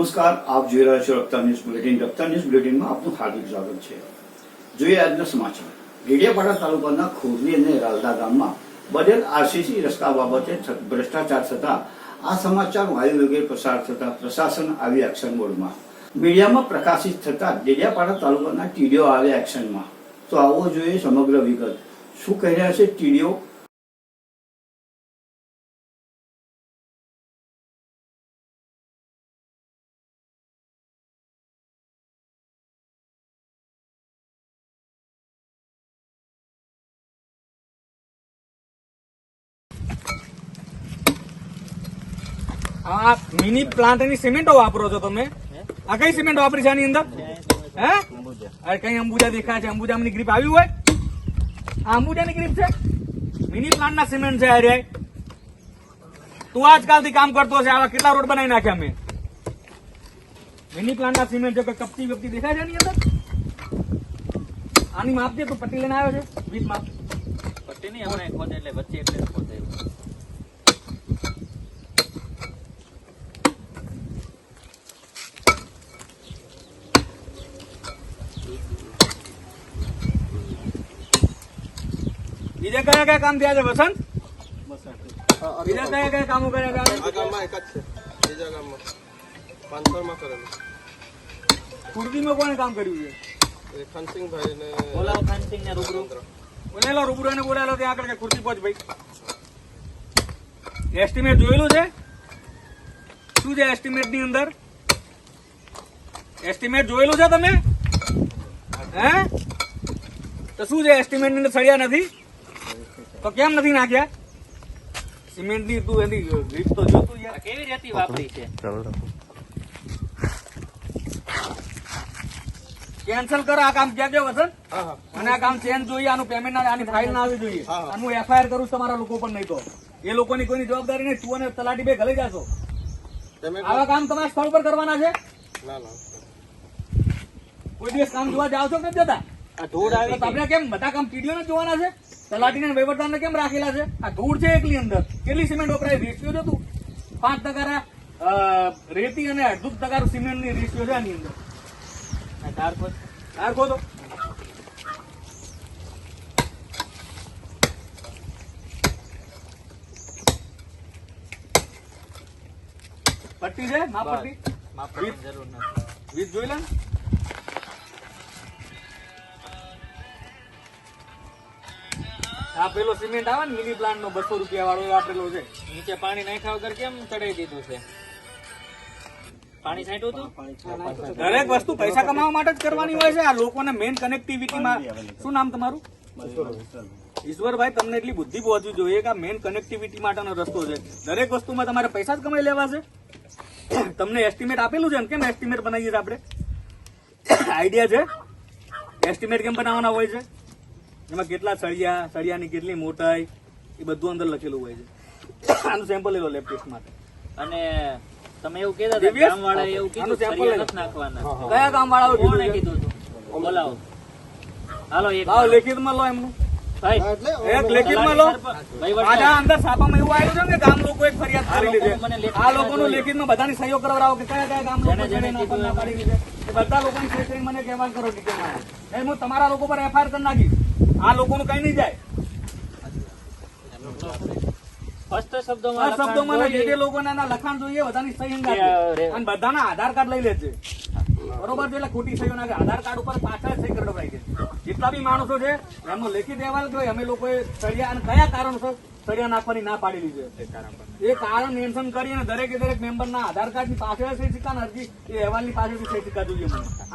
નમસ્કાર, આપ જોઈ રહ્યા છો Raftaar news bulletin. Raftaar news બુલેટિનમાં આપનું હાર્દિક સ્વાગત છે. જોઈએ આજના સમાચાર. ડેડિયાપાડા તાલુકાના ખોરલી અને રાલદા ગામમાં બનેલ આરસીસી રસ્તા બાબતે ભ્રષ્ટાચાર થતા આ સમાચાર વાયુવેગે પસાર થતા પ્રશાસન આવી એક્શન મોડમાં. મીડિયામાં પ્રકાશિત થતા ડેડિયાપાડા તાલુકાના ટીડીઓ આવ્યા એક્શનમાં. તો આવો જોઈએ સમગ્ર વિગત. શું કહી રહ્યા છે ટીડીઓ? આ મિની પ્લાન્ટની સિમેન્ટો વાપરો છો તમે? આ કઈ સિમેન્ટ વાપરી છે આની અંદર? હે? કઈ અંબુજા દેખાય છે? અંબુજાની ગ્રીપ આવી હોય? આ અંબુજાની ગ્રીપ છે? મિની પ્લાન્ટ ના સિમેન્ટ છે અરે તું આજકાલથી કામ કરતો છે. આવા કેટલા રોડ બનાવી નાખ્યા મેં? મિની પ્લાન્ટ ના સિમેન્ટ છે કપટી વપટી દેખાય છે આની અંદર? આની માપ છે તો પટ્ટી લઈને આવ્યો છે? વીસ માપ. પટ્ટી નહીં ખોદે એટલે વચ્ચે એટલે ખોદે બીજા કયા કયા કામ થયા છે વસંત? બીજા કયા કયા કામો કર્યા છે આ ગામમાં એક જ છે. બીજા ગામમાં. પાંચસોમાં કરેલું. કુર્દીમાં કોણે કામ કર્યું છે? ખનસિંહભાઈ ને બોલાવો ખનસિંહ ને રૂબરૂ. બોલેલો રૂબરૂ ને બોલાયેલો ત્યાં આગળ કે કુર્દી પહોંચ ભાઈ. એસ્ટિમેટ જોયેલું છે? શું છે એસ્ટિમેટની અંદર? એસ્ટિમેટ જોયેલું છે તમે હે? તો શું છે એસ્ટિમેટની અંદર સળિયા નથી? તો કેમ નથી નાખ્યા? સિમેન્ટની તું એની ગ્રીપ તો જોતું યાર. કેવી રેતી વાપરી છે? કેન્સલ કરો આ કામ ક્યાં ગયો હા હા. આ કામ ચેન્જ જોઈએ આનું પેમેન્ટ ના આની ફાઇલ ના આવી જોઈએ. અને હું એફઆઈઆર કરું છું તમારા લોકો પણ નહીં તો. એ લોકોની કોઈની જવાબદારી નહીં તું અને તલાટી બે ગલે જાશો. આવા કામ તમારા સ્થળ પર કરવાના છે? ના ના. કોઈ દિવસ કામ જોવા જાવ છો કે જતા? આ ધૂળ આવી તો કેમ બધા કામ ટીડીઓ ને જોવાના છે? તલાટી ને વહીવટદાર કેમ રાખેલા છે? આ ધૂળ છે એકલી અંદર. કેટલી સિમેન્ટ વપરાય? રેશિયો છે તું પાંચ ટકા રેતી અને અડધું ટકા સિમેન્ટની રેશિયો છે આની અંદર. તાર પર તાર ખોદો. પટ્ટી છે? મા પટ્ટી? માપવાની જરૂર નથી. વીજ જોઈ લે આ પેલો સિમેન્ટ આવે ને મિની પ્લાન્ટ નો બસો રૂપિયા વાળો વાપરેલો છે. નીચે પાણી નાખ્યા વગર કેમ ચડાઈ દીધું છે? પાણી છાંટ્યું હતું? દરેક વસ્તુ પૈસા કમાવા માટે જ કરવાની હોય છે. આ લોકોને મેઇન કનેક્ટિવિટીમાં શું નામ તમારું? ઈશ્વરભાઈ તમને એટલી બુદ્ધિ પહોંચવી જોઈએ કે આ મેઇન કનેક્ટિવિટી માટેનો રસ્તો છે. દરેક વસ્તુમાં તમારે પૈસા જ કમાઈ લેવા છે. તમને એસ્ટિમેટ આપેલું છે ને કેમ એસ્ટિમેટ બનાવીએ આપણે? આઈડિયા છે? એસ્ટિમેટ કેમ બનાવવાના હોય છે? એમાં કેટલા સળિયા સળિયાની કેટલી મોટાઈ એ બધું અંદર લખેલું હોય છે. આનું સેમ્પલ લેલો લો લેબ ટેસ્ટ માટે. અને તમે એવું કહેતા હતા? ગામ વાળા એવું કીધું સેમ્પલ. નથી નાખવાના. કયા કામ વાળા કોણે કીધું હતું? બોલાવો. હાલો એક લાવો લેખિતમાં લો એમનું. એક લેખિતમાં લો. અંદર એવું આવ્યું છે કે ગામ લોકો એક ફરિયાદ કરી લીધી. લોકોનું મને લેખિત આ લોકોનું લેખિતમાં બધાની સહયોગ કરાવડાવો કે કયા કયા ગામ લોકો જેને જેને છે, કીધું ના પાડી દીધે. બધા લોકોની મને કહેવાન કરો હું તમારા લોકો પર એફઆઈઆર કરી નાખી આ લોકોનું કઈ નહીં જાય. શબ્દોમાં લખાણ જે જે જોઈએ. લોકોના એના લખાણ જોઈએ બધાની સહી અને બધાના આધાર કાર્ડ લઈ લેજે. બરોબર છે એટલે ખોટી સહીઓ નાખે આધાર કાર્ડ ઉપર પાછળ સહી કરાવડાવી છે. જેટલા બી માણસો છે એમનો લેખિત અહેવાલ કે અમે લોકોએ ચડ્યા અને કયા કારણસર સળિયા નાખવાની ના પાડેલી છે એ કારણ મેન્શન કરી અને દરેકે દરેક મેમ્બરના આધાર કાર્ડની પાછળ છે સિક્કા અરજી એ અહેવાલની પાછળથી સહી સિક્કા જોઈએ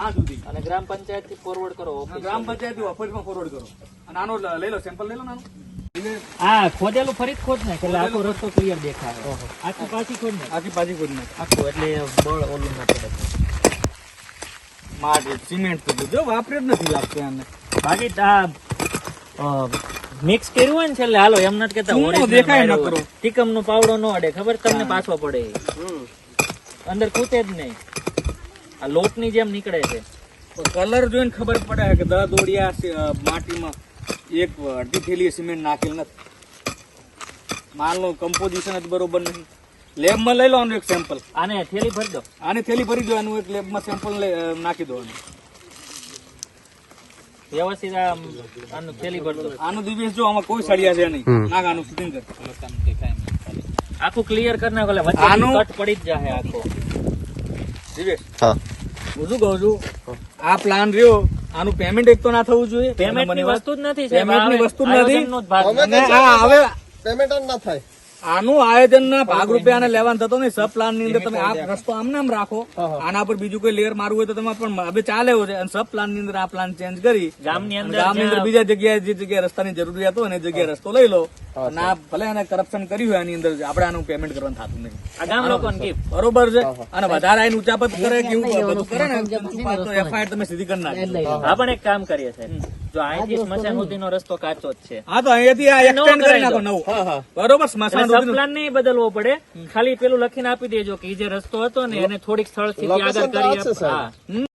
આ સુધી અને ગ્રામ પંચાયતથી ફોરવર્ડ કરો ગ્રામ પંચાયત ઓફિસમાં ફોરવર્ડ કરો. અને આનો લઈ લો સેમ્પલ લઈ લો નાનો. હા ખોદેલું ફરી ખોદ ને એટલે આખો રસ્તો ક્લિયર દેખાય. આખી પાછી ખોદ ને. આખી પાછી ખોદ ને. આખું એટલે બળ ઓલું ના પડે. માટે સિમેન્ટ તો જો વાપરે જ નથી લાગતું આને. બાકી આ મિક્સ કર્યું હોય ને છેલ્લે હાલો એમ નથી કેતા દેખાય ન કરો. ટીકમ નો પાવડો ન અડે ખબર તમને પાછો પડે. અંદર ખૂતે જ નહીં. આ લોટની જેમ નીકળે છે. કલર જોઈને ખબર પડે કે દહ દોડિયા માટીમાં એક અડધી થેલી સિમેન્ટ નાખેલ નથી. માલનું કમ્પોઝિશન જ બરોબર નહીં. લેબમાં લઈ લો આનું એક સેમ્પલ આને થેલી ભરી દો. આને થેલી ભરી દો આનું એક લેબમાં સેમ્પલ નાખી દો. વ્યવસ્થિત આનું થેલી ભરી આનું દિવેશ જો આમાં કોઈ સળિયા છે નહીં. નાખ આનું ફિટિંગ કર. આખું ક્લિયર કરી નાખો એટલે આનું- કટ પડી જ જાય આખો. દિવેશ હા. હું શું કહું છું? આ પ્લાન રહ્યો આનું પેમેન્ટ એક તો ના થવું જોઈએ. પેમેન્ટની વસ્તુ જ નથી પેમેન્ટની વસ્તુ જ નથી. હવે પેમેન્ટ જ ના થાય. આનું આયોજન ના ભાગરૂપે આને લેવાનું થતો નહીં. સબ પ્લાનની અંદર તમે આ રસ્તો આમ નામ રાખો. આના પર બીજું કોઈ લેયર મારવું હોય તો તમે પણ હવે ચાલે છે. અને સબ પ્લાનની અંદર આ પ્લાન ચેન્જ કરી. ગામની અંદર ગામની અંદર બીજા જગ્યાએ જે જગ્યાએ રસ્તાની જરૂરિયાત હોય એ જગ્યાએ રસ્તો લઈ લો. ના ભલે એને કરપ્શન કર્યું હોય આની અંદર આપણે આનું પેમેન્ટ કરવાનું થતું નહીં. ગામ લોકોને બરોબર છે. અને વધારે આઈને ઉચાપત કરે કે એવું બધું કરે ને. તો એફઆઈઆર તમે સીધી કરી નાખો હા પણ એક કામ કરીએ સાહેબ. જો અહીંથી સ્મશાન સુધીનો રસ્તો કાચો જ છે. હા તો અહીંયાથી આ એક્સટેન્ડ કરી નાખો દો. બરોબર સ્મશાન નહીં બદલવો પડે. ખાલી પેલું લખીને આપી દેજો કે જે રસ્તો હતો ને એને થોડીક સ્થળથી આગળ કરી. હા.